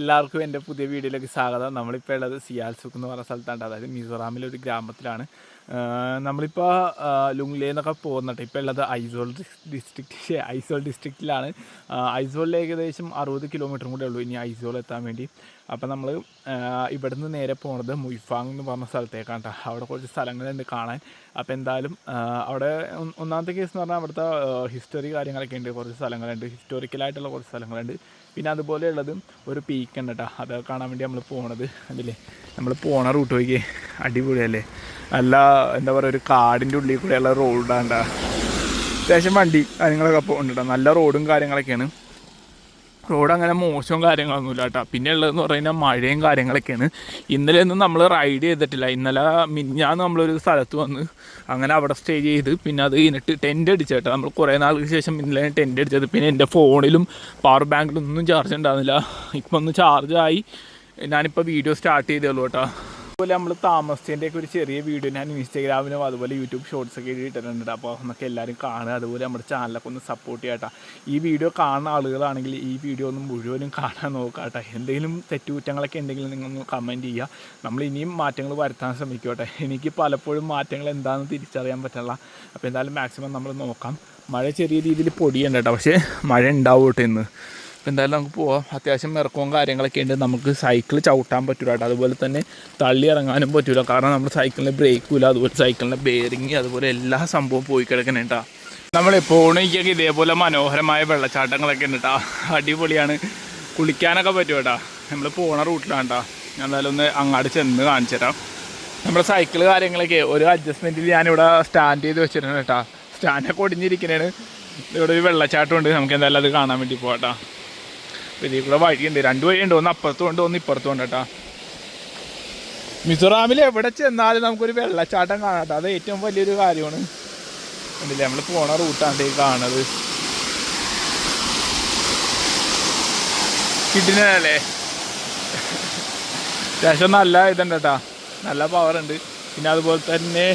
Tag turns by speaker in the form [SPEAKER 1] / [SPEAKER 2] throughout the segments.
[SPEAKER 1] എല്ലാവർക്കും എന്റെ പുതിയ വീഡിയോയിലേക്ക് സ്വാഗതം. നമ്മളിപ്പോൾ ഉള്ളത് സിയാൽസുക്ക് എന്ന് പറഞ്ഞ സ്ഥലത്താണ് അതായത് മിസോറാമിലെ ഒരു ഗ്രാമത്തിലാണ് നമ്മളിപ്പോൾ ലുങ്ലേ എന്നൊക്കെ പോകുന്നുണ്ട്. ഇപ്പോൾ ഉള്ളത് ഐസോൾ ഡിസ്ട്രിക്റ്റ് ഐസോൾ ഡിസ്ട്രിക്റ്റിലാണ് ഐസോളിൽ ഏകദേശം അറുപത് കിലോമീറ്റർ കൂടെ ഉള്ളൂ ഇനി ഐസോൾ എത്താൻ വേണ്ടി. അപ്പോൾ നമ്മൾ ഇവിടുന്ന് നേരെ പോണത് മുയ്ഫാങ് എന്ന് പറഞ്ഞ സ്ഥലത്തേക്കാണ് കേട്ടോ. അവിടെ കുറച്ച് സ്ഥലങ്ങളുണ്ട് കാണാൻ. അപ്പോൾ എന്തായാലും അവിടെ ഒന്നാമത്തെ കേസ് എന്ന് പറഞ്ഞാൽ അവിടുത്തെ ഹിസ്റ്ററി കാര്യങ്ങളൊക്കെ ഉണ്ട്. കുറച്ച് സ്ഥലങ്ങളുണ്ട്. ഹിസ്റ്റോറിക്കലായിട്ടുള്ള കുറച്ച് സ്ഥലങ്ങളുണ്ട്. പിന്നെ അതുപോലെ ഉള്ളത് ഒരു പീക്ക് ഉണ്ട് കേട്ടോ അത് കാണാൻ വേണ്ടി നമ്മൾ പോണത്. അതില്ലേ നമ്മൾ പോണ റൂട്ട് നോക്കി അടിപൊളിയല്ലേ? നല്ല എന്താ പറയുക ഒരു കാടിന്റെ ഉള്ളിൽ കൂടെയുള്ള റോഡാണ്ടാ അത്യാവശ്യം വണ്ടി കാര്യങ്ങളൊക്കെ പോകുന്നുണ്ട് നല്ല റോഡും കാര്യങ്ങളൊക്കെയാണ്. റോഡ് അങ്ങനെ മോശവും കാര്യങ്ങളൊന്നുമില്ല കേട്ടോ. പിന്നെ ഉള്ളതെന്ന് പറഞ്ഞാൽ മഴയും കാര്യങ്ങളൊക്കെയാണ്. ഇന്നലെ ഒന്നും നമ്മൾ റൈഡ് ചെയ്തിട്ടില്ല. ഇന്നലെ മിഞ്ഞാന്ന് നമ്മളൊരു സ്ഥലത്ത് വന്ന് അങ്ങനെ അവിടെ സ്റ്റേ ചെയ്ത് പിന്നെ അത് കഴിഞ്ഞിട്ട് ടെന്റ് അടിച്ചു കേട്ടോ. നമ്മൾ കുറേ നാൾക്ക് ശേഷം ഇന്നലെ ടെന്റ് അടിച്ചത്. പിന്നെ എന്റെ ഫോണിലും പവർ ബാങ്കിലും ഒന്നും ചാർജ് ഉണ്ടാകുന്നില്ല ഇപ്പം ഒന്ന് ചാർജായി ഞാനിപ്പോൾ വീഡിയോ സ്റ്റാർട്ട് ചെയ്തേ ഉള്ളൂ കേട്ടോ. അതുപോലെ നമ്മൾ താമസിച്ചതിന്റെ ഒക്കെ ഒരു ചെറിയ വീഡിയോ ഞാൻ ഇൻസ്റ്റാഗ്രാമിലും അതുപോലെ യൂട്യൂബ് ഷോർട്സ് ഒക്കെ ഇട്ടിട്ടുണ്ട് അപ്പോൾ നമുക്ക് എല്ലാവരും കാണുക. അതുപോലെ നമ്മുടെ ചാനലൊക്കെ ഒന്ന് സപ്പോർട്ട് ചെയ്യാട്ടോ. ഈ വീഡിയോ കാണുന്ന ആളുകളാണെങ്കിൽ ഈ വീഡിയോ ഒന്ന് മുഴുവനും കാണാൻ നോക്കാട്ടെ എന്തെങ്കിലും തെറ്റുകുറ്റങ്ങളൊക്കെ ഉണ്ടെങ്കിൽ നിങ്ങൾ കമന്റ് ചെയ്യുക. നമ്മൾ ഇനിയും മാറ്റങ്ങൾ വരുത്താൻ ശ്രമിക്കട്ടെ എനിക്ക് പലപ്പോഴും മാറ്റങ്ങൾ എന്താണെന്ന് തിരിച്ചറിയാൻ പറ്റില്ല അപ്പോൾ എന്തായാലും മാക്സിമം നമ്മൾ നോക്കാം. മഴ ചെറിയ രീതിയിൽ പൊടിയുണ്ട് കേട്ടോ പക്ഷേ മഴ ഉണ്ടാവും കേട്ടോ ഇന്ന്. എന്തായാലും നമുക്ക് പോവാം. അത്യാവശ്യം ഇറക്കവും കാര്യങ്ങളൊക്കെ ഉണ്ട്. നമുക്ക് സൈക്കിൾ ചവിട്ടാൻ പറ്റില്ല കേട്ടോ. അതുപോലെ തന്നെ തള്ളി ഇറങ്ങാനും പറ്റില്ല കാരണം നമ്മുടെ സൈക്കിളിന് ബ്രേക്കും ഇല്ല. അതുപോലെ സൈക്കിളിന്റെ ബെയറിങ് അതുപോലെ എല്ലാ സംഭവവും പോയി കിടക്കണേട്ടാ നമ്മൾ പോണേക്കൊക്കെ ഇതേപോലെ മനോഹരമായ വെള്ളച്ചാട്ടങ്ങളൊക്കെ ഉണ്ട് കേട്ടോ അടിപൊളിയാണ്. കുളിക്കാനൊക്കെ പറ്റും കേട്ടോ നമ്മൾ പോണ റൂട്ടിലാണ് കേട്ടോ ഞാൻ എന്തായാലും ഒന്ന് അങ്ങാട് ചെന്ന് കാണിച്ചു തരാം. നമ്മുടെ സൈക്കിൾ കാര്യങ്ങളൊക്കെ ഒരു അഡ്ജസ്റ്റ്മെന്റിൽ ഞാനിവിടെ സ്റ്റാൻഡ് ചെയ്ത് വെച്ചിട്ടുണ്ട് കേട്ടോ സ്റ്റാൻഡൊക്കെ ഒടിഞ്ഞിരിക്കുന്നതാണ് ഇവിടെ ഒരു വെള്ളച്ചാട്ടം ഉണ്ട്. നമുക്ക് എന്തായാലും അത് കാണാൻ വേണ്ടി പോകാം അപ്പോൾ ഇതിൽ കൂടെ വഴിയുണ്ട്. രണ്ട് വഴിയുണ്ട്. ഒന്ന് അപ്പുറത്തും ഉണ്ട് ഒന്ന് ഇപ്പുറത്തും ഉണ്ട് കേട്ടോ. മിസോറാമിൽ എവിടെ ചെന്നാലും നമുക്കൊരു വെള്ളച്ചാട്ടം കാണാം അത് ഏറ്റവും വലിയൊരു കാര്യമാണ്. കണ്ടില്ലേ? നമ്മൾ പോണ റൂട്ടാണ് ഈ കാണുന്നത്. കിട്ടിനല്ലേ അത്യാവശ്യം നല്ല ഇതുണ്ട് കേട്ടോ. നല്ല പവർ ഉണ്ട്. പിന്നെ അതുപോലെ തന്നെ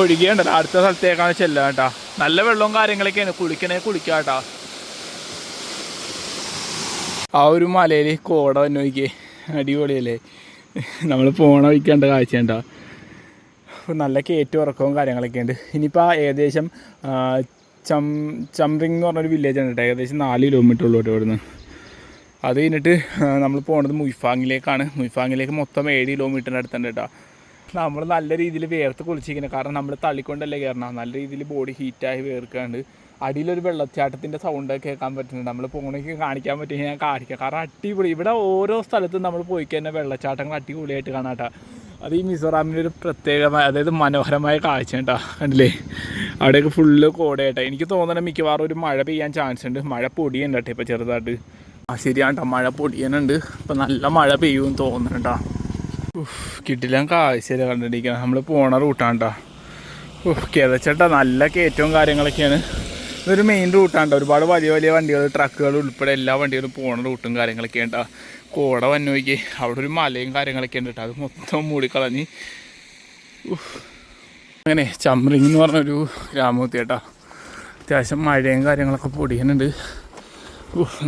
[SPEAKER 1] ഒഴുകിയുണ്ടല്ലോ അടുത്ത സ്ഥലത്തേക്കാണ് ചെല്ലുക കേട്ടോ. നല്ല വെള്ളവും കാര്യങ്ങളൊക്കെയാണ്. കുളിക്കണേ കുളിക്കാം കേട്ടോ. ആ ഒരു മലയിൽ കോട നോക്കിയേ അടിപൊളിയല്ലേ. നമ്മൾ പോണ വഴിക്കേണ്ട അപ്പോൾ നല്ല കയറ്റം ഉറക്കവും കാര്യങ്ങളൊക്കെ ഉണ്ട്. ഇനിയിപ്പോൾ ഏകദേശം ചം ചംറിങ് എന്ന് പറഞ്ഞൊരു ആണ് കേട്ടോ. ഏകദേശം നാല് കിലോമീറ്റർ ഉള്ളൂ കേട്ടോ നിന്ന് അത് കഴിഞ്ഞിട്ട് നമ്മൾ പോണത് മുയ്ഫാങ്ങിലേക്കാണ്. മുയ്ഫാങ്ങിലേക്ക് മൊത്തം ഏഴ് കിലോമീറ്ററിന്റെ അടുത്തുണ്ട് കേട്ടോ. നമ്മൾ നല്ല രീതിയിൽ വേർത്ത് കുളിച്ചിരിക്കുന്നത് കാരണം നമ്മൾ തള്ളിക്കൊണ്ടല്ലേ കയറണം നല്ല രീതിയിൽ ബോഡി ഹീറ്റായി വേർക്കാണ്ട്. അടിയിലൊരു വെള്ളച്ചാട്ടത്തിന്റെ സൗണ്ട് കേൾക്കാൻ പറ്റുന്നുണ്ട്. നമ്മൾ പോകണമെങ്കിൽ കാണിക്കാൻ പറ്റുമെങ്കിൽ ഞാൻ കാണിക്കാം. കാരണം അടിപൊളി. ഇവിടെ ഓരോ സ്ഥലത്തും നമ്മൾ പോയി കഴിഞ്ഞാൽ വെള്ളച്ചാട്ടങ്ങൾ അടിപൊളിയായിട്ട് കാണാം കേട്ടോ അത് ഈ മിസോറാമിന്റെ ഒരു പ്രത്യേകമായ അതായത് മനോഹരമായ കാഴ്ച കേട്ടോ കണ്ടില്ലേ? അവിടെയൊക്കെ ഫുള്ള് കോടയായിട്ടാ. എനിക്ക് തോന്നണം മിക്കവാറും ഒരു മഴ പെയ്യാൻ ചാൻസ് ഉണ്ട്. മഴ പൊടിയുണ്ട് കേട്ടോ ഇപ്പോൾ ചെറുതായിട്ട്. ആ ശരിയാണ് കേട്ടോ മഴ പൊടിയാനുണ്ട് ഇപ്പം നല്ല മഴ പെയ്യുമെന്ന് തോന്നുന്നുണ്ട് കേട്ടോ കിട്ടില്ല കാഴ്ചയില്ല കണ്ടിരിക്കണം. നമ്മൾ പോണ റൂട്ടാണ് കേട്ടോ ഉഫ് കിതച്ചേട്ടാ നല്ല കയറ്റവും കാര്യങ്ങളൊക്കെയാണ്. ഇതൊരു മെയിൻ റൂട്ടാണ് ട്ടോ. ഒരുപാട് വലിയ വലിയ വണ്ടികൾ ട്രക്കുകൾ ഉൾപ്പെടെ എല്ലാ വണ്ടികളും പോണ റൂട്ടും കാര്യങ്ങളൊക്കെ ഉണ്ട് കോട വന്നു നോക്കി. അവിടെ ഒരു മലയും കാര്യങ്ങളൊക്കെ ഉണ്ട് കേട്ടോ അത് മൊത്തം മൂടിക്കളഞ്ഞ്. അങ്ങനെ ചമ്രിങ് എന്ന് പറഞ്ഞൊരു ഗ്രാമത്തി കേട്ടോ അത്യാവശ്യം മഴയും കാര്യങ്ങളൊക്കെ പൊടിയുന്നുണ്ട്.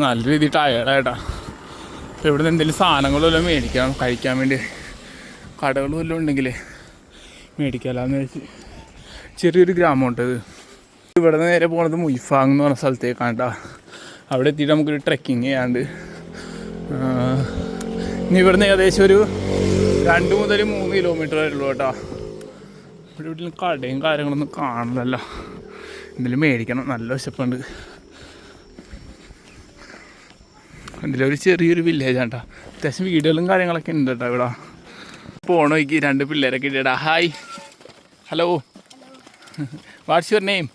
[SPEAKER 1] നല്ല രീതിയിൽ ടയേർഡായിട്ടാ അപ്പോൾ ഇവിടെ നിന്ന് എന്തെങ്കിലും സാധനങ്ങളെല്ലാം മേടിക്കണം കഴിക്കാൻ വേണ്ടി. കടകളും വല്ലതും ഉണ്ടെങ്കിൽ മേടിക്കാമല്ലോ എന്ന് വെച്ച് ചെറിയൊരു ഗ്രാമമുണ്ട് ഇത് ഇവിടെ നിന്ന് നേരെ പോണത് മുയ്ഫാങ് എന്ന് പറഞ്ഞ സ്ഥലത്തേക്കാണ് കേട്ടോ അവിടെ എത്തിയിട്ട് നമുക്കൊരു ട്രെക്കിങ് ചെയ്യാണ്ട്. ഇനി ഇവിടുന്ന് ഏകദേശം ഒരു രണ്ട് മുതൽ മൂന്ന് കിലോമീറ്റർ വരെ ഉള്ളൂ കേട്ടോ. ഇവിടെ വീട്ടിൽ കടയും കാര്യങ്ങളൊന്നും കാണലല്ല എന്തെങ്കിലും മേടിക്കണം. നല്ല വിശപ്പുണ്ട്. ഇതിലൊരു ചെറിയൊരു വില്ലേജാണ് കേട്ടോ അത്യാവശ്യം വീടുകളും കാര്യങ്ങളൊക്കെ ഉണ്ട് കേട്ടോ ഇവിടെ. പോണ വഴിക്ക് രണ്ട് പിള്ളേരൊക്കെ ഇട്ടാ hi hello what's
[SPEAKER 2] your name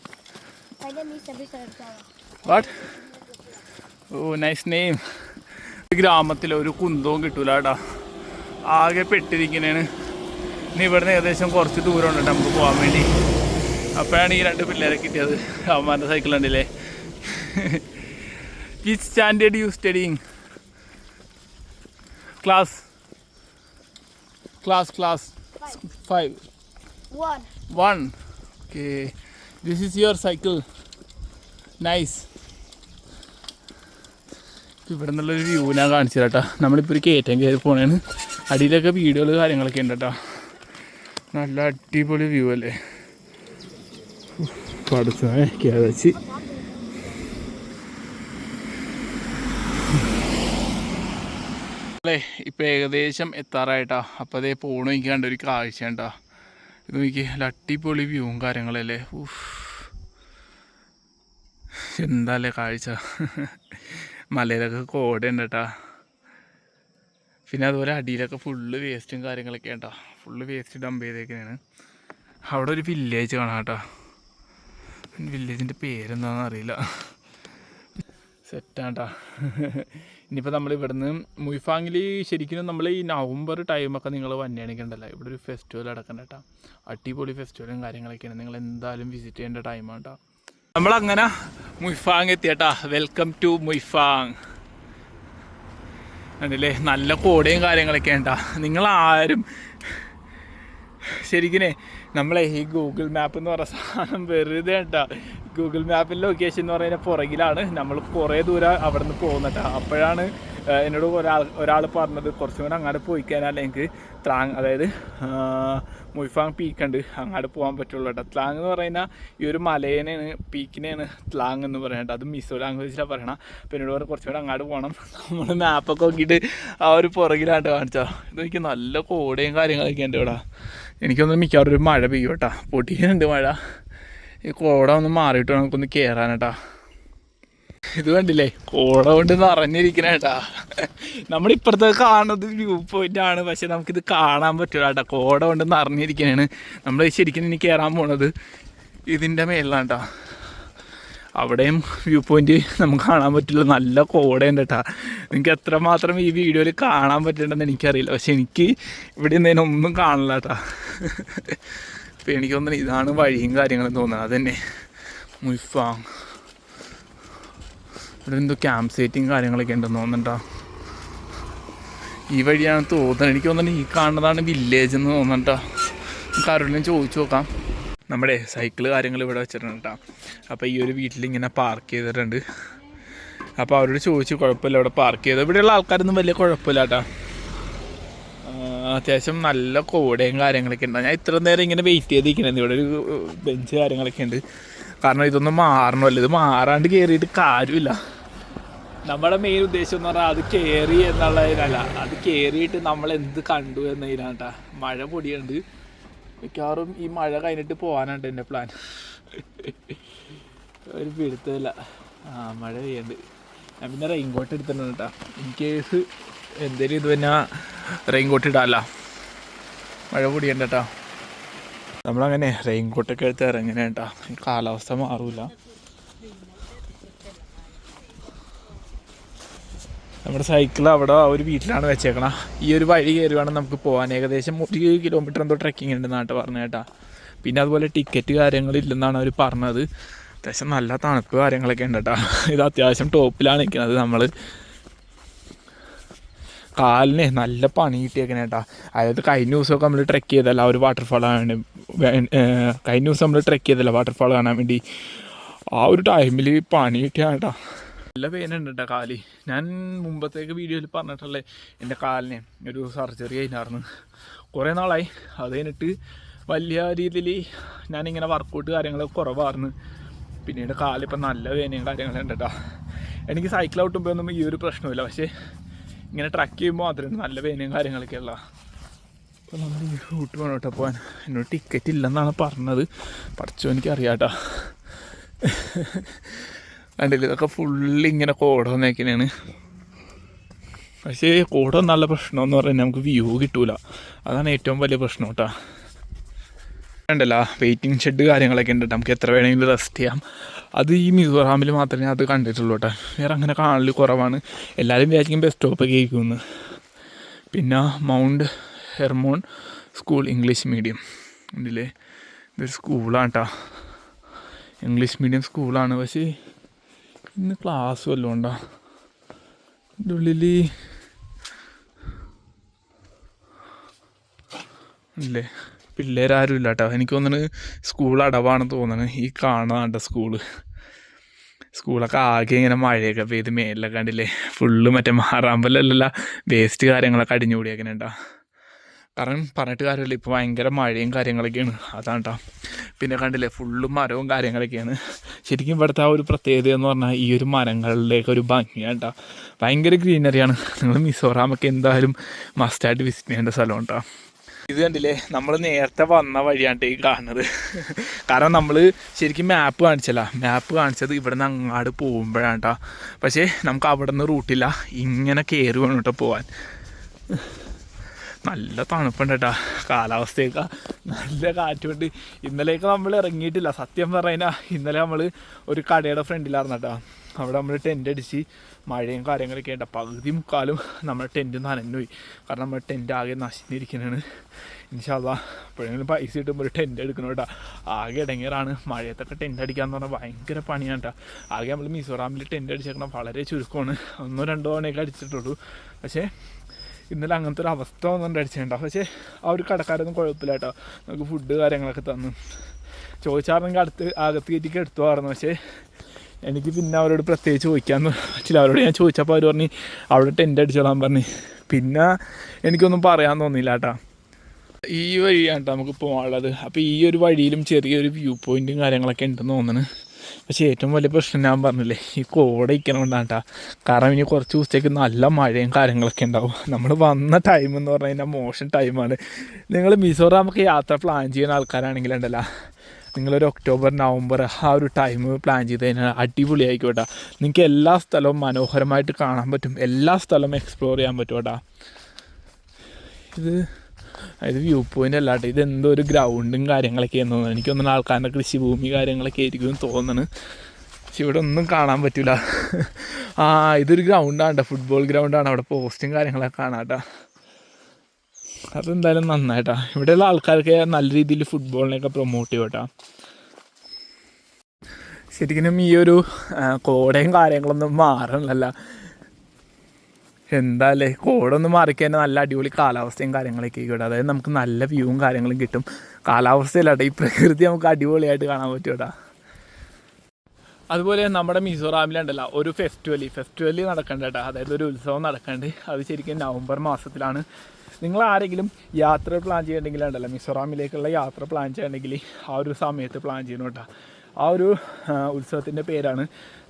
[SPEAKER 1] what oh nice name ഗ്രാമത്തിൽ ഒരു കുന്തവും കിട്ടൂല കേട്ടാ ആകെ പെട്ടിരിക്കുന്നതാണ് ഇനി ഇവിടുന്ന് ഏകദേശം കുറച്ച് ദൂരം ഉണ്ട് നമുക്ക് പോകാൻ വേണ്ടി. അപ്പോഴാണ് ഈ രണ്ട് പിള്ളേരെ കിട്ടിയത്. അവന്മാരുടെ സൈക്കിൾ ഉണ്ടല്ലേ which standard you studying class class class five
[SPEAKER 2] one
[SPEAKER 1] okay this This your your Nice. ഇവിടെ നിന്നുള്ളൊരു വ്യൂ ഞാൻ കാണിച്ചു കേട്ടോ നമ്മളിപ്പോൾ ഒരു കയറ്റം കയറി പോണേണ്. അടിയിലൊക്കെ വീഡിയോകൾ കാര്യങ്ങളൊക്കെ ഉണ്ട് കേട്ടോ നല്ല അടിപൊളി വ്യൂ അല്ലേ? പഠിച്ചേ കേതച്ച് അല്ലേ ഇപ്പം ഏകദേശം എത്താറായിട്ടാ. അപ്പോൾ അതേ എനിക്ക് കണ്ട ഒരു കാഴ്ച ഉണ്ടോ ഇത് നോക്കി നല്ല അടിപൊളി വ്യൂവും കാര്യങ്ങളല്ലേ? ഉഫ്. എന്താല്ലേ കാഴ്ച? മലയിലൊക്കെ കോടയുണ്ട് കേട്ടാ. പിന്നെ അതുപോലെ അടിയിലൊക്കെ ഫുള്ള് വേസ്റ്റും കാര്യങ്ങളൊക്കെ ഉണ്ടോ ഫുള്ള് വേസ്റ്റ് ഡംപ് ചെയ്തേക്കാണ് അവിടെ ഒരു വില്ലേജ് കാണാം കേട്ടോ. വില്ലേജിന്റെ പേരെന്താണെന്ന് അറിയില്ല. സെറ്റാട്ടാ ഇനിയിപ്പോൾ നമ്മൾ ഇവിടുന്ന് മുയ്ഫാങ്ങിൽ ശരിക്കും നമ്മൾ ഈ നവംബർ ടൈമൊക്കെ നിങ്ങൾ വന്നിയാണെങ്കിണ്ടല്ലോ ഇവിടെ ഒരു ഫെസ്റ്റിവൽ നടക്കണ്ട കേട്ടോ അടിപൊളി ഫെസ്റ്റിവലും കാര്യങ്ങളൊക്കെയാണ്. നിങ്ങൾ എന്തായാലും വിസിറ്റ് ചെയ്യേണ്ട ടൈമാണ് കേട്ടോ നമ്മളങ്ങനെ മുയ്ഫാങ് എത്തിയട്ടാ. Welcome to മുയ്ഫാങ്. കണ്ടില്ലേ? നല്ല കോടയും കാര്യങ്ങളൊക്കെ ഉണ്ടാ? നിങ്ങൾ ആരും ശരിക്കിനെ നമ്മളെ ഈ ഗൂഗിൾ മാപ്പ് എന്ന് പറയുന്ന സാധനം വെറുതെ ഉണ്ടാ? ഗൂഗിൾ മാപ്പിന്റെ ലൊക്കേഷൻ എന്ന് പറയുന്ന പുറകിലാണ്. നമ്മൾ കുറേ ദൂരം അവിടെ നിന്ന് പോകുന്നട്ടാ അപ്പോഴാണ് എന്നോട് ഒരാൾ ഒരാൾ പറഞ്ഞത് കുറച്ചും കൂടെ അങ്ങോട്ട് പോയി കഴിഞ്ഞാൽ എനിക്ക് ത്ലാങ് അതായത് മുയ്ഫാങ് പീക്കുണ്ട് അങ്ങോട്ട് പോകാൻ പറ്റുള്ളൂ കേട്ടോ. ത്ലാങ് എന്ന് പറയുന്ന ഈ ഒരു മലേനെയാണ് പീക്കിനെയാണ് ത്ലാങ് എന്ന് പറയുന്നത് അത് മിസോ ലാംഗ്വേജിലാണ് പറയണം. അപ്പോൾ എന്നോട് പറഞ്ഞ് കുറച്ചും കൂടെ അങ്ങോട്ട് പോകണം നമ്മൾ മാപ്പൊക്കെ നോക്കിയിട്ട് ആ ഒരു പുറകിലാണ്ട് ഇത് എനിക്ക് നല്ല കോടയും കാര്യങ്ങളൊക്കെ ഉണ്ട് ഇവിടെ. എനിക്കൊന്നും മിക്കവാറും ഒരു മഴ പെയ്യും കേട്ടോ. മഴ. ഈ കോട ഒന്ന് മാറിയിട്ട് നമുക്കൊന്ന് കയറാൻ കേട്ടാ. ഇത് കണ്ടില്ലേ? കോട കൊണ്ട് നിറഞ്ഞിരിക്കണ കേട്ടാ നമ്മളിപ്പുറത്ത് കാണുന്നത് വ്യൂ പോയിന്റ് ആണ്. പക്ഷെ നമുക്കിത് കാണാൻ പറ്റില്ല കേട്ടോ കോട കൊണ്ട് നിറഞ്ഞിരിക്കണേണ്. നമ്മൾ ശരിക്കും ഇനി കയറാൻ പോണത് ഇതിന്റെ മേലാണ് കേട്ടോ അവിടെയും വ്യൂ പോയിന്റ് നമുക്ക് കാണാൻ പറ്റില്ല. നല്ല കോടയുണ്ട് കേട്ടാ നിങ്ങൾക്ക് എത്രമാത്രം ഈ വീഡിയോയിൽ കാണാൻ പറ്റുന്നുണ്ടെന്ന് എനിക്കറിയില്ല. പക്ഷെ എനിക്ക് ഇവിടെ നിന്ന് ഒന്നും കാണില്ല കേട്ടാ അപ്പം എനിക്ക് തോന്നുന്നു ഇതാണ് വഴിയും കാര്യങ്ങളും തോന്നുന്നത്. അതന്നെ. മുയ്ഫാങ് ഇവിടെ എന്തോ ക്യാമ്പ് സൈറ്റും കാര്യങ്ങളൊക്കെ ഉണ്ടെന്ന് തോന്നുന്നുണ്ടോ? ഈ വഴിയാണ് തോന്നുന്നത്. എനിക്ക് തോന്നുന്നത് ഈ കാണുന്നതാണ് വില്ലേജ് എന്ന് തോന്നുന്നുണ്ടോ? നമുക്ക് ആരോടും ചോദിച്ചു നോക്കാം. നമ്മുടെ സൈക്കിൾ കാര്യങ്ങൾ ഇവിടെ വെച്ചിട്ടുണ്ട് കേട്ടോ. അപ്പോൾ ഈ ഒരു വീട്ടിൽ ഇങ്ങനെ പാർക്ക് ചെയ്തിട്ടുണ്ട്. അപ്പോൾ അവരോട് ചോദിച്ചു കുഴപ്പമില്ല ഇവിടെ പാർക്ക് ചെയ്ത്? ഇവിടെയുള്ള ആൾക്കാരൊന്നും വലിയ കുഴപ്പമില്ല കേട്ടോ. അത്യാവശ്യം നല്ല കോടയും കാര്യങ്ങളൊക്കെ ഉണ്ട്. ഞാൻ ഇത്ര നേരം ഇങ്ങനെ വെയിറ്റ് ചെയ്തിരിക്കണത്. ഇവിടെ ഒരു ബെഞ്ച് കാര്യങ്ങളൊക്കെ ഉണ്ട്. കാരണം ഇതൊന്നും മാറണമല്ലോ. ഇത് മാറാണ്ട് കയറിയിട്ട് കാര്യമില്ല. നമ്മുടെ മെയിൻ ഉദ്ദേശം എന്ന് പറഞ്ഞാൽ അത് കയറി എന്നുള്ളതിനല്ല. അത് കയറിയിട്ട് നമ്മൾ എന്ത് കണ്ടു എന്നതിനാണ് കേട്ടോ മഴ പൊടിയുണ്ട്. മിക്കവാറും ഈ മഴ കഴിഞ്ഞിട്ട് പോകാനാണ് എന്റെ പ്ലാൻ ഒരു പിടുത്തമില്ല. ആ മഴ പെയ്യുന്നുണ്ട്. ഞാൻ പിന്നെ റെയിൻ കോട്ട് എടുത്തിട്ടുണ്ട്. കേട്ടോ ഇൻ കേസ് എന്തേലും ഇത് പിന്നെ റെയിൻ കോട്ട് ഇടാമല്ല മഴ പൊടിയുണ്ട് കേട്ടോ. നമ്മളങ്ങനെ റെയിൻ കോട്ടൊക്കെ എടുത്ത് ഇറങ്ങനെ കേട്ടോ. കാലാവസ്ഥ മാറൂല. നമ്മുടെ സൈക്കിൾ അവിടെ ആ ഒരു വീട്ടിലാണ് വെച്ചേക്കണ. ഈ ഒരു വഴി കയറി വേണം നമുക്ക് പോകാൻ ഏകദേശം ഒരു കിലോമീറ്റർ എന്തോ ട്രെക്കിംഗ് ഉണ്ട് നാട്ട് പറഞ്ഞ കേട്ടാ. പിന്നെ അതുപോലെ ടിക്കറ്റ് കാര്യങ്ങളില്ലെന്നാണ് അവർ പറഞ്ഞത്. അത്യാവശ്യം നല്ല തണുപ്പ് കാര്യങ്ങളൊക്കെ ഉണ്ട് കേട്ടോ. ഇത് അത്യാവശ്യം ടോപ്പിലാണ് നിൽക്കുന്നത് നമ്മൾ കാലിന് നല്ല പണി കിട്ടിയേക്കണ കേട്ടാ. അതായത് കഴിഞ്ഞ ദിവസമൊക്കെ നമ്മൾ ട്രെക്ക് ചെയ്തല്ല ആ ഒരു വാട്ടർഫാൾ ആണ് കഴിഞ്ഞ ദിവസം നമ്മൾ ട്രെക്ക് ചെയ്തല്ല വാട്ടർഫാൾ കാണാൻ വേണ്ടി. ആ ഒരു ടൈമിൽ പണി കിട്ടിയാണ് കേട്ടാ. നല്ല വേനുണ്ട് കേട്ടോ കാൽ. ഞാൻ മുമ്പത്തേക്ക് വീഡിയോയിൽ പറഞ്ഞിട്ടല്ലേ എന്റെ കാലിനെ ഒരു സർജറി കഴിഞ്ഞായിരുന്നു കുറേ നാളായി. അത് കഴിഞ്ഞിട്ട് വലിയ രീതിയിൽ ഞാനിങ്ങനെ വർക്കൗട്ട് കാര്യങ്ങളൊക്കെ കുറവായിരുന്നു. പിന്നീട് കാലിപ്പം നല്ല വേനയും കാര്യങ്ങളുണ്ട് കേട്ടോ എനിക്ക് സൈക്കിൾ ഔട്ടുമ്പോൾ ഒന്നും ഈ ഒരു പ്രശ്നമില്ല പക്ഷേ ഇങ്ങനെ ട്രക്ക് ചെയ്യുമ്പോൾ മാത്രമേ നല്ല വേനയും കാര്യങ്ങളൊക്കെ ഉള്ള. അപ്പോൾ നമ്മൾ ഈ റൂട്ട് വേണം കേട്ടോ പോകാൻ എന്നോട് ടിക്കറ്റ് ഇല്ലെന്നാണ് പറഞ്ഞത്. പഠിച്ചോ എനിക്കറിയാം കേട്ടോ കണ്ടില്ല? ഇതൊക്കെ ഫുള്ള് ഇങ്ങനെ കോട വന്നേക്കണേണ്. പക്ഷേ കോട നല്ല പ്രശ്നമെന്ന് പറഞ്ഞാൽ നമുക്ക് വ്യൂ കിട്ടൂല. അതാണ് ഏറ്റവും വലിയ പ്രശ്നം കേട്ടോ ഉണ്ടല്ലോ വെയിറ്റിംഗ് ഷെഡ് കാര്യങ്ങളൊക്കെ ഉണ്ട് നമുക്ക് എത്ര വേണമെങ്കിലും റെസ്റ്റ് ചെയ്യാം. അത് ഈ മിസോറാമിൽ മാത്രമേ അത് കണ്ടിട്ടുള്ളൂ കേട്ടോ വേറെ അങ്ങനെ കാണൽ കുറവാണ്. എല്ലാവരും വിചാരിക്കും ബസ് സ്റ്റോപ്പൊക്കെ ആയിരിക്കുമെന്ന്. പിന്നെ Mount Hermon school English medium. ഉണ്ടല്ലേ ഇതൊരു സ്കൂളാണ് കേട്ടോ ഇംഗ്ലീഷ് മീഡിയം സ്കൂളാണ് പക്ഷേ ഇന്ന് ക്ലാസ് വല്ലതും ഉണ്ടോ എന്റെ ഉള്ളിൽ ഇല്ലേ പിള്ളേരാരും ഇല്ല കേട്ടോ എനിക്ക് തോന്നുന്നത് സ്കൂൾ അടവാണെന്ന് തോന്നുന്നത് ഈ കാണാണ്ട സ്കൂൾ സ്കൂളൊക്കെ ആകെ ഇങ്ങനെ മഴയൊക്കെ പെയ്ത് മേലിലൊക്കെ കണ്ടില്ലേ? ഫുള്ള് മറ്റേ മാറാമ്പലല്ല വേസ്റ്റ് കാര്യങ്ങളൊക്കെ അടിഞ്ഞുകൂടിയൊക്കെ ഉണ്ടോ കാരണം പറഞ്ഞിട്ട് കാര്യമില്ല ഇപ്പോൾ ഭയങ്കര മഴയും കാര്യങ്ങളൊക്കെയാണ്. അതാണ് കേട്ടോ പിന്നെ കണ്ടില്ലേ ഫുള്ളും മരവും കാര്യങ്ങളൊക്കെയാണ്. ശരിക്കും ഇവിടുത്തെ ആ ഒരു പ്രത്യേകത എന്ന് പറഞ്ഞാൽ ഈ ഒരു മരങ്ങളുടെയൊക്കെ ഒരു ഭംഗിയാണ് കേട്ടോ ഭയങ്കര ഗ്രീനറിയാണ് നിങ്ങൾ മിസോറാമൊക്കെ എന്തായാലും മസ്റ്റായിട്ട് വിസിറ്റ് ചെയ്യേണ്ട സ്ഥലമാണ് കേട്ടോ ഇത് കണ്ടില്ലേ നമ്മൾ നേരത്തെ വന്ന വഴിയാണ് ഈ കാണുന്നത്. കാരണം നമ്മൾ ശരിക്കും മാപ്പ് കാണിച്ചല്ല. മാപ്പ് കാണിച്ചത് ഇവിടെ നിന്ന് അങ്ങാട് പോകുമ്പോഴാണ് കേട്ടോ പക്ഷേ നമുക്ക് അവിടെ നിന്ന് റൂട്ടില്ല ഇങ്ങനെ കയറി വേണം കേട്ടോ പോവാൻ. നല്ല തണുപ്പുണ്ട് കേട്ടോ കാലാവസ്ഥയൊക്കെ നല്ല കാറ്റുണ്ട്. ഇന്നലെയൊക്കെ നമ്മൾ ഇറങ്ങിയിട്ടില്ല. സത്യം പറഞ്ഞാൽ ഇന്നലെ നമ്മൾ ഒരു കടയുടെ ഫ്രണ്ടിലായിരുന്നു കേട്ടോ അവിടെ നമ്മൾ ടെന്റ് അടിച്ച് മഴയും കാര്യങ്ങളൊക്കെ ഉണ്ട് പകുതി മുക്കാലും നമ്മൾ ടെന്റ് നനഞ്ഞുപോയി കാരണം നമ്മൾ ടെന്റ് ആകെ നശിഞ്ഞിരിക്കുന്നതാണ് ഇൻഷാല്ല എപ്പോഴെങ്കിലും പൈസ കിട്ടുമ്പോൾ ഒരു ടെന്റ് എടുക്കണം കേട്ടോ ആകെ ഇടങ്ങേറാണ്. മഴയത്തൊക്കെ ടെന്റ് അടിക്കാന്ന് പറഞ്ഞാൽ ഭയങ്കര പണിയാണ് കേട്ടോ ആകെ നമ്മൾ മിസോറാമിൽ ടെന്റ് അടിച്ചേക്കണം വളരെ ചുരുക്കമാണ്. ഒന്നോ രണ്ടോ തവണയൊക്കെ അടിച്ചിട്ടുള്ളൂ. പക്ഷേ ഇന്നലെ അങ്ങനത്തെ ഒരു അവസ്ഥ ഒന്നും അടിച്ചിട്ടുണ്ടോ. പക്ഷേ ആ ഒരു കടക്കാരൊന്നും കുഴപ്പമില്ല കേട്ടോ. നമുക്ക് ഫുഡ് കാര്യങ്ങളൊക്കെ തന്നു. ചോദിച്ചാർന്നെങ്കിൽ അടുത്ത് അകത്ത് കയറ്റിക്ക് എടുത്തു പറഞ്ഞു പക്ഷേ എനിക്ക് പിന്നെ അവരോട് പ്രത്യേകിച്ച് ചോദിക്കാമെന്ന് പറ്റില്ല. അവരോട് ഞാൻ ചോദിച്ചപ്പോൾ അവർ പറഞ്ഞു അവിടെ ടെന്റ് അടിച്ചോളാൻ പറഞ്ഞു. പിന്നെ എനിക്കൊന്നും പറയാൻ തോന്നിയില്ല കേട്ടോ. ഈ വഴിയാണ് കേട്ടോ നമുക്ക് പോകാനുള്ളത്. അപ്പോൾ ഈ ഒരു വഴിയിലും ചെറിയൊരു വ്യൂ പോയിന്റും കാര്യങ്ങളൊക്കെ ഉണ്ടെന്ന് തോന്നുന്നു. പക്ഷേ ഏറ്റവും വലിയ പ്രശ്നം ഞാൻ പറഞ്ഞില്ലേ ഈ കോട ഇരിക്കണോണ്ടാണ് കേട്ടോ കാരണം ഇനി കുറച്ച് ദിവസത്തേക്ക് നല്ല മഴയും കാര്യങ്ങളൊക്കെ ഉണ്ടാവും. നമ്മൾ വന്ന ടൈം എന്ന് പറഞ്ഞു കഴിഞ്ഞാൽ മോശം ടൈമാണ് നിങ്ങൾ മിസോറാമൊക്കെ യാത്ര പ്ലാൻ ചെയ്യുന്ന ആൾക്കാരാണെങ്കിൽ ഉണ്ടല്ലോ നിങ്ങളൊരു ഒക്ടോബർ നവംബർ ആ ഒരു ടൈം പ്ലാൻ ചെയ്ത് കഴിഞ്ഞാൽ അടിപൊളിയായിക്കോട്ടെ. നിങ്ങൾക്ക് എല്ലാ സ്ഥലവും മനോഹരമായിട്ട് കാണാൻ പറ്റും. എല്ലാ സ്ഥലവും എക്സ്പ്ലോർ ചെയ്യാൻ പറ്റും കേട്ടോ. ഇത് ഇത് വ്യൂ പോയിന്റ് അല്ലാട്ട് ഇത് എന്തോ ഒരു ഗ്രൗണ്ടും കാര്യങ്ങളൊക്കെ എന്ന് തോന്നുന്നു എനിക്ക് തോന്നുന്നു ആൾക്കാരുടെ കൃഷിഭൂമി കാര്യങ്ങളൊക്കെ ആയിരിക്കും തോന്നുന്നു. പക്ഷെ ഇവിടെ ഒന്നും കാണാൻ പറ്റില്ല ആ ഇതൊരു ഗ്രൗണ്ടാണ് ഫുട്ബോൾ ഗ്രൗണ്ടാണ് അവിടെ പോസ്റ്റും കാര്യങ്ങളൊക്കെ കാണാട്ടാ അതെന്തായാലും നന്നായിട്ടാ ഇവിടെയുള്ള ആൾക്കാർക്ക് നല്ല രീതിയിൽ ഫുട്ബോളിനെയൊക്കെ പ്രൊമോട്ട് ചെയ്യും കേട്ടോ ശരിക്കും ഈ ഒരു കോടയും കാര്യങ്ങളൊന്നും മാറണല്ല എന്താല്ലേ കോടൊന്ന് മാറിക്കഴിഞ്ഞാൽ നല്ല അടിപൊളി കാലാവസ്ഥയും കാര്യങ്ങളൊക്കെ കിട്ടും അതായത് നമുക്ക് നല്ല വ്യൂവും കാര്യങ്ങളും കിട്ടും. കാലാവസ്ഥയിലാട്ടെ ഈ പ്രകൃതി നമുക്ക് അടിപൊളിയായിട്ട് കാണാൻ പറ്റും കേട്ടോ അതുപോലെ നമ്മുടെ മിസോറാമിലുണ്ടല്ലോ ഒരു ഫെസ്റ്റിവലി. ഫെസ്റ്റിവലി നടക്കേണ്ട കേട്ടോ അതായത് ഒരു ഉത്സവം നടക്കേണ്ടത് അത് ശരിക്കും നവംബർ മാസത്തിലാണ്. നിങ്ങൾ ആരെങ്കിലും യാത്ര പ്ലാൻ ചെയ്യണമെങ്കിൽ ഉണ്ടല്ലോ മിസോറാമിലേക്കുള്ള യാത്ര പ്ലാൻ ചെയ്യണമെങ്കിൽ ആ ഒരു സമയത്ത് പ്ലാൻ ചെയ്യണം കേട്ടോ ആ ഒരു ഉത്സവത്തിന്റെ പേരാണ്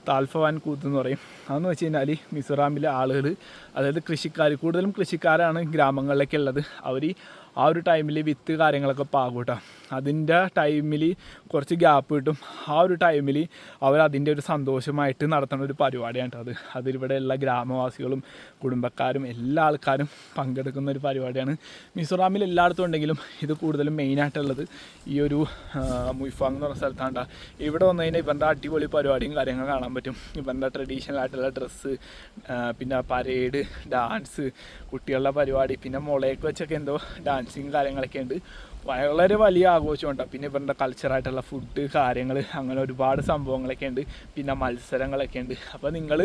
[SPEAKER 1] താൽഫവാൻ കൂത്ത് എന്ന് പറയും. അതെന്ന് വെച്ച് കഴിഞ്ഞാൽ മിസോറാമിലെ ആളുകൾ അതായത് കൃഷിക്കാർ കൂടുതലും കൃഷിക്കാരാണ് ഗ്രാമങ്ങളിലൊക്കെ ഉള്ളത്. അവർ ആ ഒരു ടൈമിൽ വിത്ത് കാര്യങ്ങളൊക്കെ പാകും കേട്ടോ അതിന്റെ ടൈമിൽ കുറച്ച് ഗ്യാപ്പ് കിട്ടും. ആ ഒരു ടൈമിൽ അവർ അതിന്റെ ഒരു സന്തോഷമായിട്ട് നടത്തുന്ന ഒരു പരിപാടിയാണ് അത്. അതിലിവിടെ എല്ലാ ഗ്രാമവാസികളും കുടുംബക്കാരും എല്ലാ ആൾക്കാരും പങ്കെടുക്കുന്ന ഒരു പരിപാടിയാണ്. മിസോറാമിൽ എല്ലായിടത്തും ഉണ്ടെങ്കിലും ഇത് കൂടുതലും മെയിനായിട്ടുള്ളത് ഈ ഒരു മുയ്ഫാങ് എന്ന് പറഞ്ഞ സ്ഥലത്താണ് ഇവിടെ വന്നു കഴിഞ്ഞാൽ ഇവരുടെ അടിപൊളി പരിപാടിയും കാര്യങ്ങളും കാണാൻ പറ്റും. ഇവരുടെ ട്രഡീഷണൽ ആയിട്ടുള്ള ഡ്രസ്സ് പിന്നെ പരേഡ് ഡാൻസ് കുട്ടികളുടെ പരിപാടി പിന്നെ മുളയൊക്കെ വെച്ചൊക്കെ എന്തോ ഡാൻസിങ് കാര്യങ്ങളൊക്കെ ഉണ്ട്. വളരെ വലിയ ആഘോഷമുണ്ട്. പിന്നെ ഇവരുടെ കൾച്ചറായിട്ടുള്ള ഫുഡ് കാര്യങ്ങൾ അങ്ങനെ ഒരുപാട് സംഭവങ്ങളൊക്കെ ഉണ്ട്. പിന്നെ മത്സരങ്ങളൊക്കെ ഉണ്ട്. അപ്പോൾ നിങ്ങൾ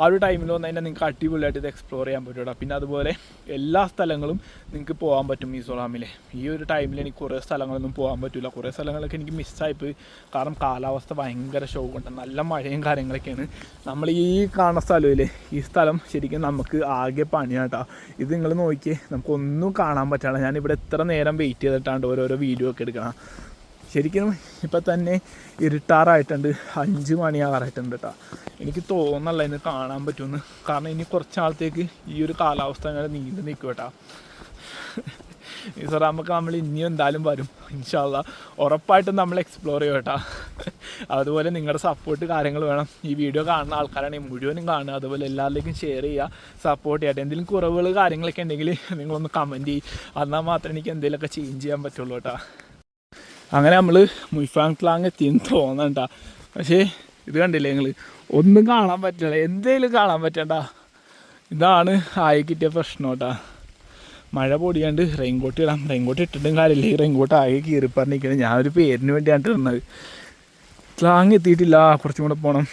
[SPEAKER 1] ആ ഒരു ടൈമിൽ വന്നു കഴിഞ്ഞാൽ നിങ്ങൾക്ക് അടിപൊളിയായിട്ട് ഇത് എക്സ്പ്ലോർ ചെയ്യാൻ പറ്റും കേട്ടോ പിന്നെ അതുപോലെ എല്ലാ സ്ഥലങ്ങളും നിങ്ങൾക്ക് പോകാൻ പറ്റും മിസോറാമിലെ. ഈ ഒരു ടൈമിൽ എനിക്ക് കുറേ സ്ഥലങ്ങളൊന്നും പോകാൻ പറ്റില്ല കുറേ സ്ഥലങ്ങളൊക്കെ എനിക്ക് മിസ്സായിപ്പോയി കാരണം കാലാവസ്ഥ ഭയങ്കര ഷോക്കുണ്ട് നല്ല മഴയും കാര്യങ്ങളൊക്കെയാണ്. നമ്മൾ ഈ കാണുന്ന സ്ഥലമില്ലേ ഈ സ്ഥലം ശരിക്കും നമുക്ക് ആകെ പണിയാട്ടോ ഇത് നിങ്ങൾ നോക്കിയേ നമുക്കൊന്നും കാണാൻ പറ്റാണ് ഞാനിവിടെ എത്ര നേരം വെയിറ്റ് ചെയ്തിട്ടാണ് ഓരോരോ വീഡിയോ ഒക്കെ എടുക്കണം. ശരിക്കും ഇപ്പം തന്നെ ഇരുട്ടാറായിട്ടുണ്ട്. അഞ്ച് മണിയാറായിട്ടുണ്ട് കേട്ടോ എനിക്ക് തോന്നല്ല ഇന്ന് കാണാൻ പറ്റുമെന്ന്. കാരണം ഇനി കുറച്ച് നാളത്തേക്ക് ഈ ഒരു കാലാവസ്ഥ അങ്ങനെ നീണ്ടു നിൽക്കും കേട്ടോ മിസോറാമൊക്കെ നമ്മൾ ഇനിയും എന്തായാലും വരും. ഇൻഷാല്ല ഉറപ്പായിട്ടും നമ്മൾ എക്സ്പ്ലോർ ചെയ്യും കേട്ടോ. അതുപോലെ നിങ്ങളുടെ സപ്പോർട്ട് കാര്യങ്ങൾ വേണം. ഈ വീഡിയോ കാണുന്ന ആൾക്കാരാണെങ്കിൽ മുഴുവനും കാണുക. അതുപോലെ എല്ലാവരിലേക്കും ഷെയർ ചെയ്യുക. സപ്പോർട്ട് ചെയ്യട്ടെ എന്തെങ്കിലും കുറവുകൾ കാര്യങ്ങളൊക്കെ ഉണ്ടെങ്കിൽ നിങ്ങളൊന്ന് കമന്റ് ചെയ്യും. എന്നാൽ മാത്രമേ എനിക്ക് എന്തെങ്കിലുമൊക്കെ ചേഞ്ച് ചെയ്യാൻ പറ്റുള്ളൂ കേട്ടോ. അങ്ങനെ നമ്മൾ മുയ്ഫാങ് ക്ലാങ് എത്തിയെന്ന് തോന്നണ്ട പക്ഷേ ഇത് കണ്ടില്ലേ നിങ്ങൾ ഒന്നും കാണാൻ പറ്റില്ല. എന്തേലും കാണാൻ പറ്റണ്ട. ഇതാണ് ആയി കിട്ടിയ പ്രശ്നം കേട്ടാ. മഴ പൊടിയാണ്ട് റെയിൻകോട്ട് ഇടാം. റെയിൻകോട്ട് ഇട്ടിട്ടും കാര്യമില്ല. ഈ റെയിൻകോട്ട് ആകെ കീറി പറഞ്ഞിരിക്കുന്നത് ഞാനൊരു പേരിന് വേണ്ടിയാണ് ഇടുന്നത് ക്ലാങ് എത്തിയിട്ടില്ല. കുറച്ചും കൂടെ പോകണം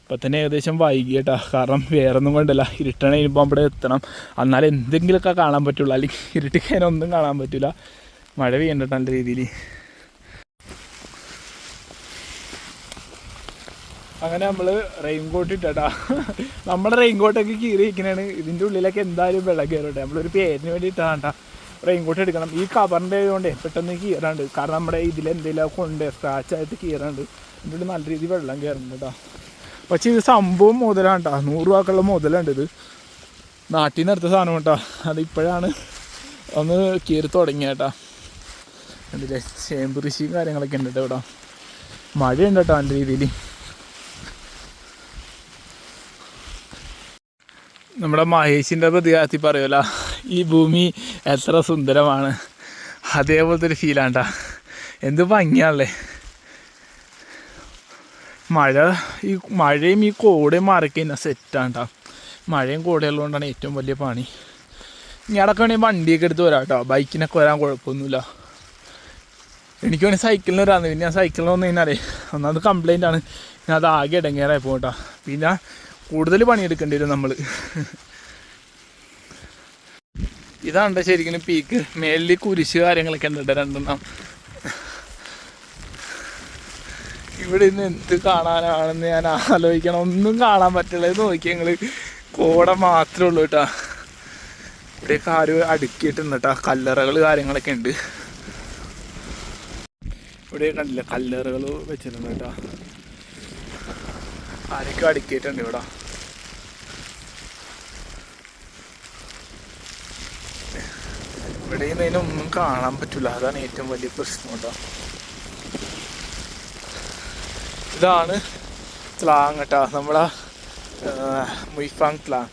[SPEAKER 1] ഇപ്പം തന്നെ ഏകദേശം വൈകിട്ടാ കാരണം വേറെ ഒന്നും കൊണ്ടല്ല ഇരുട്ടണ കഴിയുമ്പോൾ അവിടെ എത്തണം. എന്നാൽ എന്തെങ്കിലുമൊക്കെ കാണാൻ പറ്റുള്ളൂ. അല്ലെങ്കിൽ ഇരുട്ടിക്കാൻ ഒന്നും കാണാൻ പറ്റില്ല മഴ പെയ്യണ്ട നല്ല രീതിയിൽ. അങ്ങനെ നമ്മൾ റെയിൻ കോട്ട് ഇട്ടടാ നമ്മുടെ റെയിൻ കോട്ടൊക്കെ കീറിയിരിക്കണാണ്. ഇതിന്റെ ഉള്ളിലൊക്കെ എന്തായാലും വെള്ളം കയറട്ടെ നമ്മളൊരു പേരിന് വേണ്ടി ഇട്ടാണ്ട റെയിൻ കോട്ട് എടുക്കണം. ഈ കവറിന്റെ ആയതുകൊണ്ട് പെട്ടെന്ന് കീറാണ്ട്. കാരണം നമ്മുടെ ഇതിലെന്തെങ്കിലും കൊണ്ട് സ്ക്രാച്ച് ആയിട്ട് കീറാണ്ട്. ഇതിന്റെ നല്ല രീതിയിൽ വെള്ളം കയറുന്നുണ്ട് പക്ഷേ ഇത് സംഭവം മുതലാണ് കേട്ടോ നൂറ് രൂപക്കുള്ള മുതലുണ്ട് ഇത് നാട്ടിൽ നിന്ന് എടുത്ത സാധനം കേട്ടോ അതിപ്പോഴാണ് ഒന്ന് കീറി തുടങ്ങിയേട്ടാ. കണ്ടില്ലേ ചേമ്പ് കൃഷിയും കാര്യങ്ങളൊക്കെ ഉണ്ട് കേട്ടോ മഴയുണ്ട് കേട്ടോ നല്ല രീതിയിൽ നമ്മുടെ മഹേഷിന്റെ പ്രതികാരത്തിൽ പറയുമല്ലോ ഈ ഭൂമി എത്ര സുന്ദരമാണ്. അതേപോലത്തെ ഒരു ഫീലാണ്ടാ എന്ത് ഭംഗിയാണല്ലേ. മഴ ഈ മഴയും ഈ കോടയും മാറിക്കഴിഞ്ഞാൽ സെറ്റാണ്ടാ മഴയും കോടയുള്ളതുകൊണ്ടാണ് ഏറ്റവും വലിയ പണി. ഇനി അടക്കം വേണമെങ്കിൽ വണ്ടിയൊക്കെ എടുത്ത് വരാം കേട്ടോ ബൈക്കിനൊക്കെ വരാൻ കുഴപ്പമൊന്നുമില്ല. എനിക്ക് വേണമെങ്കിൽ സൈക്കിളിന് വരാമെന്ന് പിന്നെ ഞാൻ സൈക്കിളിന് വന്നു കഴിഞ്ഞാലേ ഒന്നാമത് കംപ്ലൈന്റ് ആണ്. ഞാൻ അത് ആകെ ഇടങ്ങേറായി പോകട്ടോ പിന്നെ കൂടുതൽ പണിയെടുക്കേണ്ടി വരും നമ്മൾ ഇതാണ് ശരിക്കും പീക്ക് മേലിൽ കുരിശ് കാര്യങ്ങളൊക്കെ ഉണ്ട് രണ്ടെണ്ണം. ഇവിടെ ഇന്ന് എന്ത് കാണാനാണെന്ന് ഞാൻ ആലോചിക്കണം. ഒന്നും കാണാൻ പറ്റില്ല. നോക്കി ഞങ്ങൾ കോട മാത്രമേ ഉള്ളൂ കേട്ടാ. ഇവിടെ ആരും അടുക്കിയിട്ടുണ്ട് കേട്ടാ. കല്ലറകൾ കാര്യങ്ങളൊക്കെ ഉണ്ട്. ഇവിടെ കണ്ടില്ല? കല്ലറകൾ വെച്ചിട്ടുണ്ട് കേട്ടാ. ആരൊക്കെ അടുക്കിയിട്ടുണ്ട് ഇവിടെ. ഇവിടെ നിന്ന് ഒന്നും കാണാൻ പറ്റില്ല അതാണ് ഏറ്റവും വലിയ പ്രശ്നം കേട്ടോ. ഇതാണ് ത്ലാങ് കേട്ടോ. നമ്മളെ മുയ്ഫാങ് ത്ലാങ്